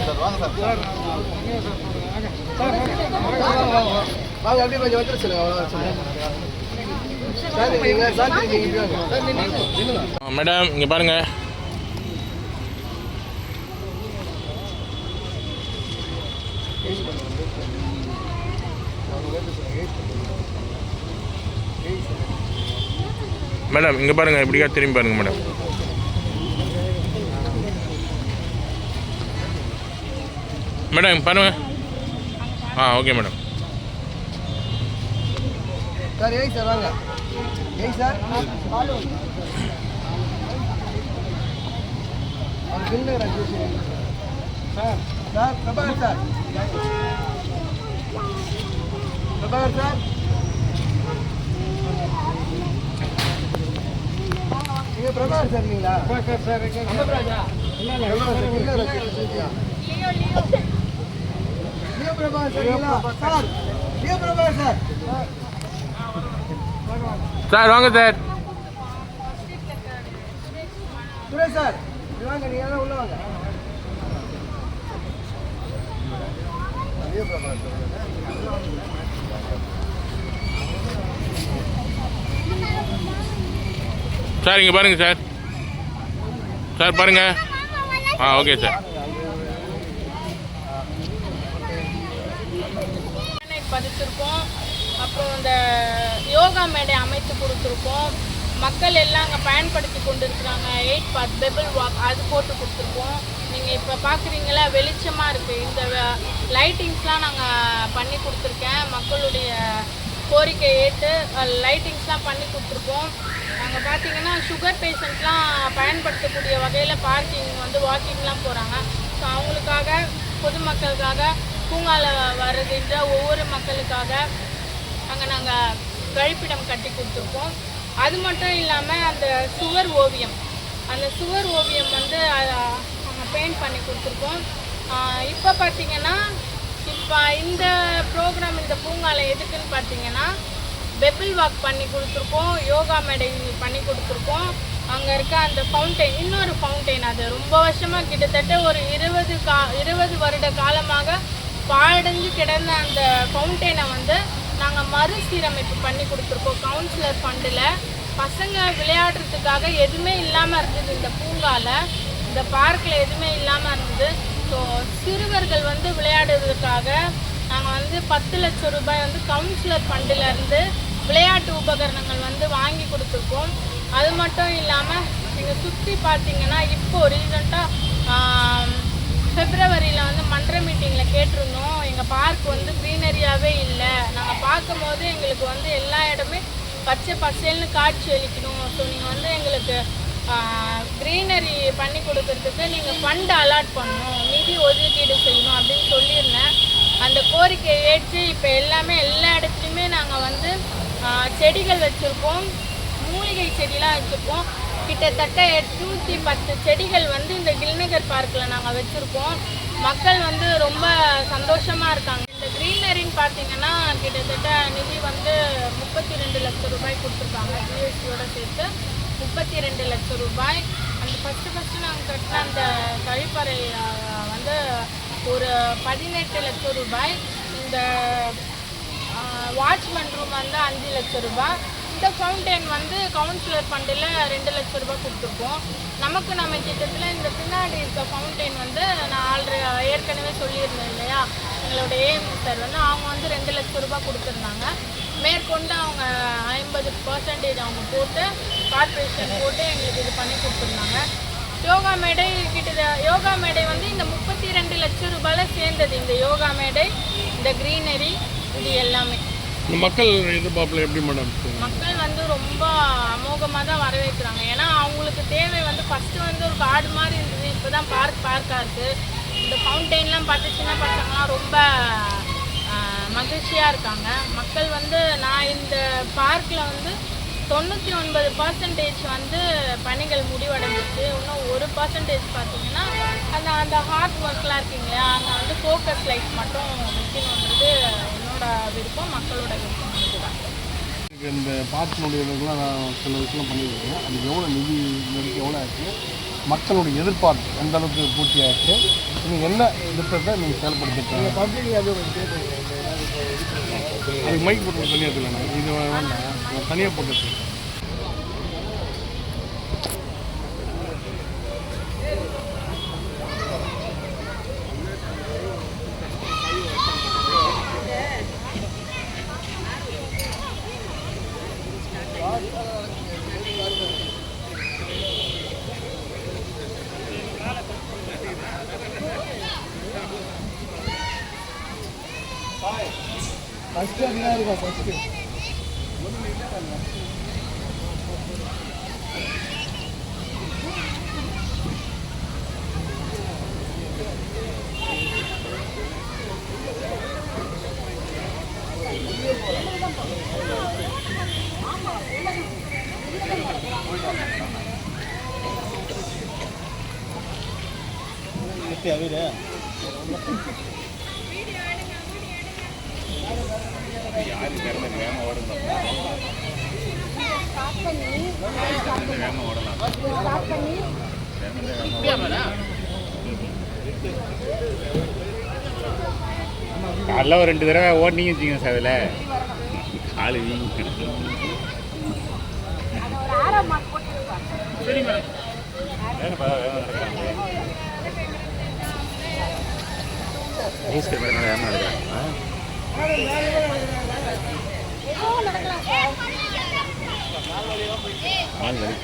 Sir வாங்க sir வாங்க அப்படியே கொஞ்சம் அவ்வளோ சார் இங்க மேடம் இங்கே பாருங்க. மேடம் இங்கே பாருங்க இப்படியா திரும்பி பாருங்க மேடம். மேடம் பாருங்க ஆ ஓகே மேடம். சார் ஏய் சார் வாங்க. ஏய் sir. Sir sir Prabhakar sir. Prabhakar sir. நீங்க பிரபாகர் சார் இல்லைங்களா Prabhakar sir Leo Prabhakar sir இல்லைங்களா சார் சார். சார் வாங்க சார். சார் இங்க வாங்க நீங்க எல்லாம் உள்ள வாங்க. லியோ பிரபாகர் சார் சார் இங்கே பாருங்க சார். சார் பாருங்க. ஆ ஓகே சார். பதித்திருக்கோம் அப்புறம் இந்த யோகா மேடை அமைத்து கொடுத்துருக்கோம். மக்கள் எல்லாம் அங்கே பயன்படுத்தி கொண்டு இருக்கிறாங்க எயிட் பாத் பெபிள் வாக் அது போட்டு கொடுத்துருக்கோம். நீங்கள் இப்போ பார்க்குறீங்களா வெளிச்சமாக இருக்குது இந்த லைட்டிங்ஸ்லாம் நாங்கள் பண்ணி கொடுத்துருக்கேன். மக்களுடைய கோரிக்கை ஏற்று லைட்டிங்ஸ்லாம் பண்ணி கொடுத்துருக்கோம். நாங்கள் பார்த்தீங்கன்னா சுகர் பேஷண்ட்லாம் பயன்படுத்தக்கூடிய வகையில் பார்க்கிங் வந்து வாக்கிங்லாம் போகிறாங்க ஸோ அவங்களுக்காக பொதுமக்களுக்காக பூங்காவில் வருகின்ற ஒவ்வொரு மக்களுக்காக அங்கே நாங்கள் கழிப்பிடம் கட்டி கொடுத்துருக்கோம். அது மட்டும் இல்லாமல் அந்த சுவர் ஓவியம். அந்த சுவர் ஓவியம் வந்து பெயிண்ட் பண்ணி கொடுத்துருக்கோம். இப்போ பார்த்தீங்கன்னா இப்போ இந்த ப்ரோக்ராம் இந்த பூங்காவில் எதுக்குன்னு பார்த்தீங்கன்னா பெபிள் வாக் பண்ணி கொடுத்துருக்கோம் யோகா மேடை பண்ணி கொடுத்துருக்கோம். அங்கே இருக்க அந்த ஃபவுண்டைன் இன்னொரு ஃபவுண்டைன் அது. ரொம்ப வருஷமாக கிட்டத்தட்ட ஒரு இருபது கா இருபது வருட காலமாக பாழடைஞ்சு கிடந்த அந்த ஃபவுண்டெயினை வந்து நாங்கள் மறுசீரமைப்பு பண்ணி கொடுத்துருக்கோம். கவுன்சிலர் ஃபண்டில் பசங்க விளையாடுறதுக்காக எதுவுமே இல்லாமல் இருந்தது இந்த பூங்காவில் இந்த பார்க்கில் எதுவுமே இல்லாமல் இருந்தது. ஸோ சிறுவர்கள் வந்து விளையாடுறதுக்காக நாங்கள் வந்து பத்து லட்சம் ரூபாய் வந்து கவுன்சிலர் ஃபண்டில் இருந்து விளையாட்டு உபகரணங்கள் வந்து வாங்கி கொடுத்துருக்கோம். அது மட்டும் இல்லாமல் நீங்கள் சுற்றி பார்த்தீங்கன்னா இப்போ ரீசெண்டாக பிப்ரவரியில் வந்து மன்ற மீட்டிங்கில் கேட்டிருந்தோம். எங்கள் பார்க் வந்து க்ரீனரியாகவே இல்லை. நாங்கள் பார்க்கும்போது எங்களுக்கு வந்து எல்லா இடமே பச்சை பசேல்னு காட்சி அளிக்கணும். ஸோ நீங்கள் வந்து எங்களுக்கு க்ரீனரி பண்ணி கொடுக்கறதுக்கு நீங்கள் ஃபண்ட் அலாட் பண்ணணும். நிதி ஒதுக்கீடு செய்யணும் அப்படின்னு சொல்லியிருந்தேன். அந்த கோரிக்கையை ஏற்று இப்போ எல்லாமே எல்லா இடத்துலையுமே நாங்கள் வந்து செடிகள் வச்சுருக்கோம். மூலிகை செடிலாம் வச்சுருக்கோம். கிட்டத்தட்ட எட்நூற்றி பத்து செடிகள் வந்து இந்த கில்நகர் பார்க்கில் நாங்கள் வச்சுருக்கோம். மக்கள் வந்து ரொம்ப சந்தோஷமாக இருக்காங்க. இந்த க்ரீனரின்னு பார்த்தீங்கன்னா கிட்டத்தட்ட நிதி வந்து முப்பத்தி ரெண்டு லட்சம் ரூபாய் கொடுத்துருக்காங்க. ஜிஎஸ்டியோட சேர்த்து முப்பத்தி ரெண்டு லட்சம் ரூபாய். அந்த ஃபஸ்ட்டு ஃபஸ்ட்டு நாங்கள் கட்டின அந்த கழிப்பறை வந்து ஒரு பதினெட்டு லட்சம் ரூபாய். இந்த வாட்ச்மேன் ரூம் வந்து அஞ்சு லட்சம் ரூபாய். இந்த ஃபவுண்டைன் வந்து கவுன்சிலர் ஃபண்டில் ரெண்டு லட்சம் ரூபாய் கொடுத்துருக்கோம். நமக்கு நம்ம திட்டத்தில் இந்த பின்னாடி இருக்க ஃபவுண்டைன் வந்து நான் ஆல்ரெடி ஏற்கனவே சொல்லியிருந்தேன் இல்லையா? எங்களோட ஏஎம் சார் வந்து அவங்க வந்து ரெண்டு லட்சம் ரூபாய் கொடுத்துருந்தாங்க. மேற்கொண்டு அவங்க ஐம்பது பர்சன்டேஜ் அவங்க போட்டு கார்பரேஷன் போட்டு எங்களுக்கு இது பண்ணி கொடுத்துருந்தாங்க. யோகா மேடை கிட்ட யோகா மேடை வந்து இந்த முப்பத்தி ரெண்டு லட்சம் ரூபாயில் சேர்ந்தது. இந்த யோகா மேடை இந்த க்ரீனரி இது எல்லாமே. இந்த மக்கள் எதிர்பார்ப்பில் எப்படி மேடம் மக்கள் வந்து ரொம்ப அமோகமாக தான் வரவேற்கிறாங்க. ஏன்னா அவங்களுக்கு தேவை வந்து ஃபஸ்ட்டு வந்து ஒரு காடு மாதிரி இருந்தது. இப்போ தான் பார்க் பார்க்காக இருக்குது இந்த ஃபவுண்டெயின்லாம் பார்த்து சின்ன பசங்களாம் ரொம்ப மகிழ்ச்சியாக இருக்காங்க. மக்கள் வந்து நான் இந்த பார்க்கில் வந்து தொண்ணூற்றி ஒன்பது பர்சன்டேஜ் வந்து பணிகள் முடிவடைஞ்சிச்சு இன்னும் ஒரு பர்சன்டேஜ் பார்த்தீங்கன்னா அந்த அந்த ஹார்ட் ஒர்க்லாம் இருக்கீங்க அங்கே வந்து ஃபோக்கஸ் லைட் மட்டும் வைக்கணுன்றது என்னோட இந்த பார்க்கினுடைய இதெல்லாம் நான் சில விஷயம் பண்ணியிருக்கேன். அதுக்கு எவ்வளோ நிதி நெருக்கி எவ்வளோ ஆச்சு? மக்களுடைய எதிர்பார்ப்பு எந்த அளவுக்கு பூர்த்தி ஆச்சு நீங்கள் என்ன திட்டத்தை நீங்கள் செயல்படுத்திட்டு பப்ளிக் அது அதுக்கு மைக் போட்டு தனியாக இது வேண்டாம் நான் தனியாக போட்டு ஃபஸ்ட்டு அப்படிதான் இருக்கும் ஃபஸ்ட்டு காலைல ஒரு ரெண்டு தடவை ஓடினீங்க வச்சுக்கோங்க சார் அதில். காலு வீங்க. சரி மேடம் ஆள் வலி